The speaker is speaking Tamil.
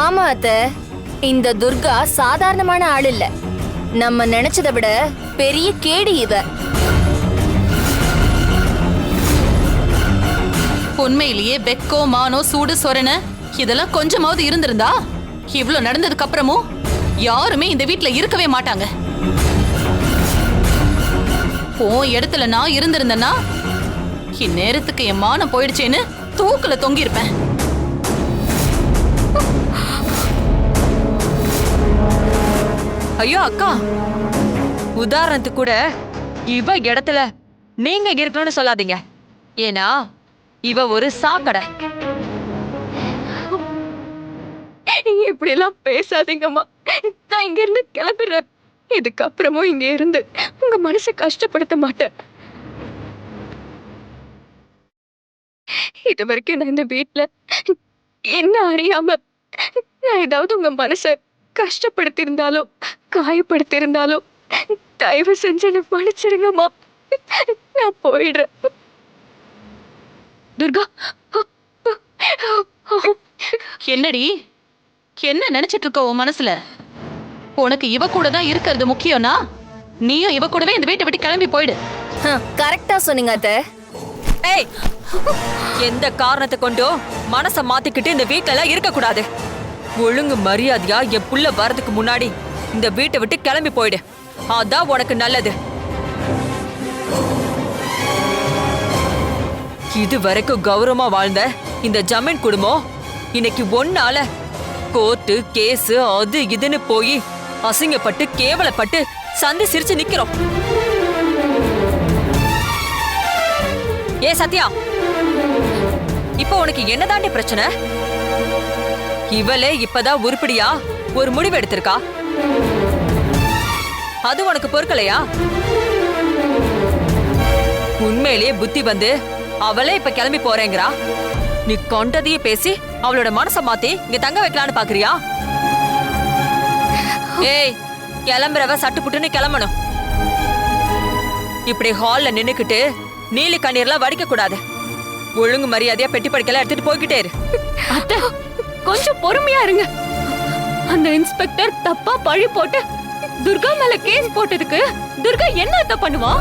அத்த. இந்த துர்கா சாதாரணமான ஆள் இல்ல. நம்ம நினைச்சதை விட பெரிய கேடி இவ. உண்மையிலேயே பெக்கோ மானோ சூடு சொரண இதெல்லாம் கொஞ்சமாவது இருந்திருந்தா? இவ்ளோ நடந்ததுக்கு அப்புறமும் யாருமே இந்த வீட்ல இருக்கவே மாட்டாங்க. போ இடத்துல நான் இருந்திருந்தேன்னா இந்நேரத்துக்கு என் மானம் போயிடுச்சேன்னு தூக்குல தொங்கியிருப்பேன். ஐயோ அக்கா. உதாரணத்துக்கு கூட இவ இடத்துல நீங்க இருக்கணும்னு சொல்லாதீங்க. ஏன்னா இவ ஒரு சாக்கடை. இப்படி எல்லாம் பேசாதீங்கம்மா. நான் இங்க இருந்து கிளம்பிடுறேன். இதுக்கப்புறமும் இங்க இருந்து உங்க மனசை கஷ்டப்படுத்த மாட்டேன். இது வரைக்கும் நான் இந்த வீட்ல என்ன அறியாம நான் ஏதாவது உங்க மனசை கஷ்டப்படுத்தியிருந்தாலோ காயப்படுத்தியிருந்தாலோ தயவு செஞ்சு என்னை மன்னிச்சிருங்கம்மா நான் போயிடுறேன். துர்கா என்னடி? என்ன நினைச்சிட்டு இருக்க உன் மனசுல? உனக்கு இவ கூட தான் இருக்கிறது முக்கியம்னா நீயும் இவ கூடவே இந்த வீட்டை விட்டு கிளம்பி போயிடு. கரெக்டா சொன்னீங்க அத்த. ஏய் எந்த காரணத்தை கொண்டோ மனச மாத்திக்கிட்டு இந்த வீட்ல எல்லாம் இருக்க கூடாது ஒழுங்கு மரியாதையா என் புள்ள வரதுக்கு முன்னாடி இந்த வீட்டை விட்டு கிளம்பி போயிடு. அதான் உனக்கு நல்லது. இது வரைக்கும் கௌரவமா வாழ்ந்த இந்த ஜமீன் குடும்பம் இன்னைக்கு ஒன்னால கோர்ட்டு கேஸ் அது இதுன்னு போய் அசிங்கப்பட்டு கேவலப்பட்டு சந்தி சிரிச்சு நிக்கிறோம். ஏ சத்யா. இப்போ உனக்கு என்னதாண்டி பிரச்சனை? இவளே இப்பதான் உருப்படியா? ஒரு முடிவு எடுத்திருக்கா? அது உனக்கு பொறுக்கலையா? உண்மையிலேயே புத்தி வந்து அவளே இப்ப கிளம்பி போறேங்கிறா. நீ கொண்டதையே பேசி அவளோட மனச மாத்தி இங்க தங்க வைக்கலான்னு பாக்குறியா? ஏய் கிளம்புறவ சட்டு புட்டுன்னு கிளம்பணும். இப்படி ஹால்ல நின்னுக்கிட்டு நீலி கண்ணீர்லாம் வடிக்க கூடாது ஒழுங்கு மரியாதையா பெட்டி படிக்கலாம் எடுத்துட்டு போய்கிட்டே இரு. கொஞ்சம் பொறுமையா இருங்க. அந்த இன்ஸ்பெக்டர் தப்பா பழி போட்டு துர்கா மேல கேஸ் போட்டதுக்கு துர்கா என்ன அத்தை பண்ணுவா?